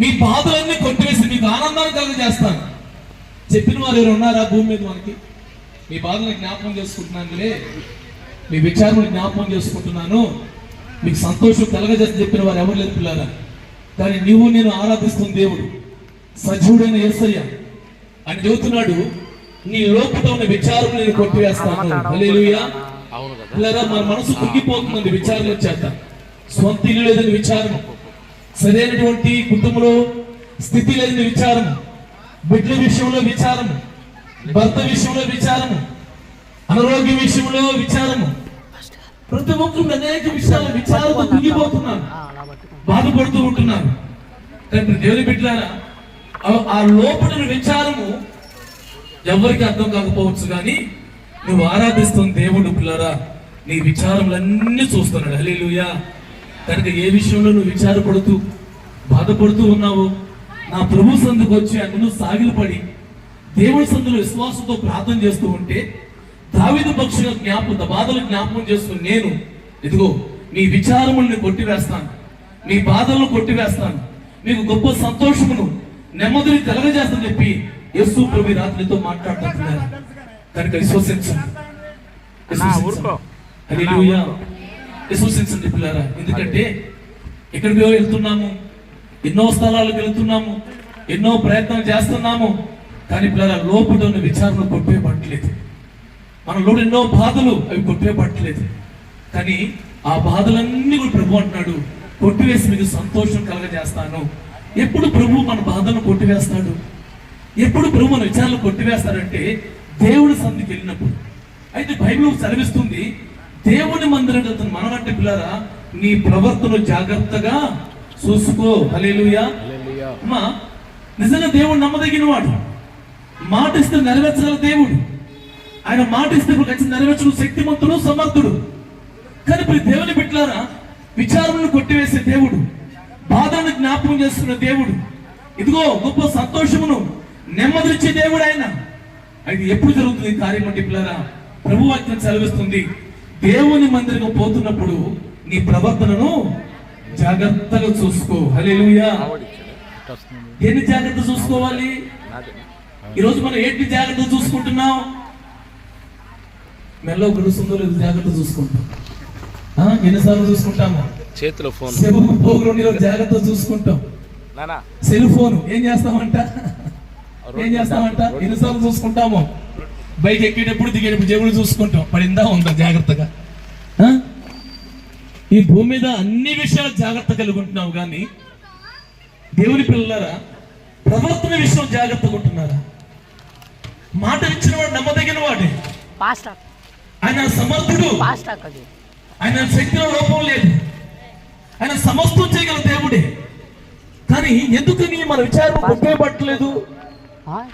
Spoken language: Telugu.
మీ బాధలన్నీ కొట్టివేసి మీకు ఆనందాన్ని కలుగజేస్తాను. చెప్పిన వారు ఎవరు ఉన్నారా భూమి మీద మనకి మీ బాధలను జ్ఞాపకం చేసుకుంటున్నానులే. మీ విచారణ జ్ఞాపకం చేసుకుంటున్నాను. మీకు సంతోషం కలగజేసి చెప్పిన వారు ఎవరు లేరు పిల్లారా? కానీ నువ్వు నేను ఆరాధిస్తున్న దేవుడు సజీవుడైన యేసయ్య అని చెబుతున్నాడు నీ లోపల ఉన్న విచారం నేను కొట్టివేస్తాను. పిల్లరా మన మనసు కుంగిపోతుందండి విచారణ చేత సొంత ఇల్లు లేదని విచారం సరైనటువంటి కుటుంబంలో స్థితి లేని విచారం బిడ్డల విషయంలో విచారం భర్త విషయంలో విచారము అనారోగ్య విషయంలో విచారము ప్రతి ఒక్కరు అనేక విషయాలు విచారంతో కుంగిపోతున్నాను బాధపడుతూ ఉంటున్నాను కానీ దేవుని బిడ్డలారా ఆ- లోపల విచారము ఎవరికి అర్థం కాకపోవచ్చు కానీ నువ్వు ఆరాధిస్తున్న దేవుడు పిల్లరా నీ విచారములన్నీ చూస్తున్నాడు. హలీలుయా కనుక ఏ విషయంలో నువ్వు విచారపడుతూ బాధపడుతూ ఉన్నావు నా ప్రభు సందుకు వచ్చి అందులో సాగిలపడి దేవుడి సందులో విశ్వాసంతో ప్రార్థన చేస్తూ ఉంటే దావిదు పక్షుల జ్ఞాపకం బాధలు జ్ఞాపకం చేస్తున్న నేను ఇదిగో నీ విచారముల్ని కొట్టివేస్తాను. నీ బాధలను కొట్టివేస్తాను. నీకు గొప్ప సంతోషమును నెమ్మదిని కలగజేస్తాను చెప్పి యేసు ప్రభు రాత్రితో మాట్లాడుతున్నారు కనుక విశ్వసించండి. విశ్వసించండి పిల్లారా ఎందుకంటే ఎక్కడికి వెళ్తున్నాము ఎన్నో స్థలాలకు వెళ్తున్నాము ఎన్నో ప్రయత్నాలు చేస్తున్నాము కానీ పిల్లల లోపల ఉన్న విచారణ కొట్టివేయబట్టలేదు మనలో ఎన్నో బాధలు అవి కొట్టివేయబట్టలేదు కానీ ఆ బాధలన్నీ కూడా ప్రభు అంటున్నాడు కొట్టివేసి మీకు సంతోషం కలగజేస్తాను. ఎప్పుడు ప్రభు మన బాధలను కొట్టివేస్తాడు? ఎప్పుడు ప్రభు మన విచారాలు కొట్టివేస్తాడంటే దేవుడి సంధికి వెళ్ళినప్పుడు. అయితే బైబిల్ చదివిస్తుంది దేవుని మందిరం అతను మనమంటే పిల్లరా నీ ప్రవర్తన జాగ్రత్తగా చూసుకో. హల్లెలూయా. అమ్మా నిజంగా దేవుడు నమ్మదగిన వాడు. మాట ఇస్తే నెరవేర్చగల దేవుడు. ఆయన మాట ఇస్తే ఖచ్చితంగా నెరవేర్చడం శక్తిమంతుడు సమర్థుడు. కానీ ఇప్పుడు దేవుని బిడ్డలారా విచారణను కొట్టివేసే దేవుడు. బాధను జ్ఞాపకం చేస్తున్న దేవుడు. ఇదిగో గొప్ప సంతోషమును నెమ్మదిచ్చే దేవుడు ఆయన. అది ఎప్పుడు జరుగుతుంది ఈ కార్యం అంటే పిల్లరా ప్రభు వాక్యం సెలవిస్తుంది. దేవుని మందిరం పోతున్నప్పుడు నీ ప్రవర్తనను జాగ్రత్తగా చూసుకో. వస్తుంది. దేన్ని జాగ్రత్త చూసుకోవాలి? నాది. ఈ రోజు మనం ఏంటి జాగ్రత్త చూసుకుంటున్నాం? మెల్ల గడుస్తుందో లేదు జాగ్రత్త చూసుకుంటాం. ఎన్నిసార్లు చూసుకుంటాము? చేతిలో ఫోన్. ఈరోజు జాగ్రత్త చూసుకుంటాం. Cell phone. ఏం చేస్తామంట? ఏం చేస్తామంట? ఎన్నిసార్లు చూసుకుంటాము? బైక్ ఎక్కేటప్పుడు దిగేటప్పుడు జేబులు చూసుకుంటాం. పడిందా ఉందా జాగ్రత్తగా? ఈ భూమి మీద అన్ని విషయాలు జాగ్రత్త కలిగి ఉంటున్నావు కానీ దేవుని పిల్లలారా ప్రవర్తన విషయం జాగ్రత్తగా ఉంటున్నారా? మాట ఇచ్చిన వాడు నమ్మదగిన వాడే. ఆయన సమర్థుడు. ఆయన శక్తిలో లోపం లేదు. ఆయన సమస్తం చేయగల దేవుడే. కానీ ఎందుకని మన విచారం ఆ?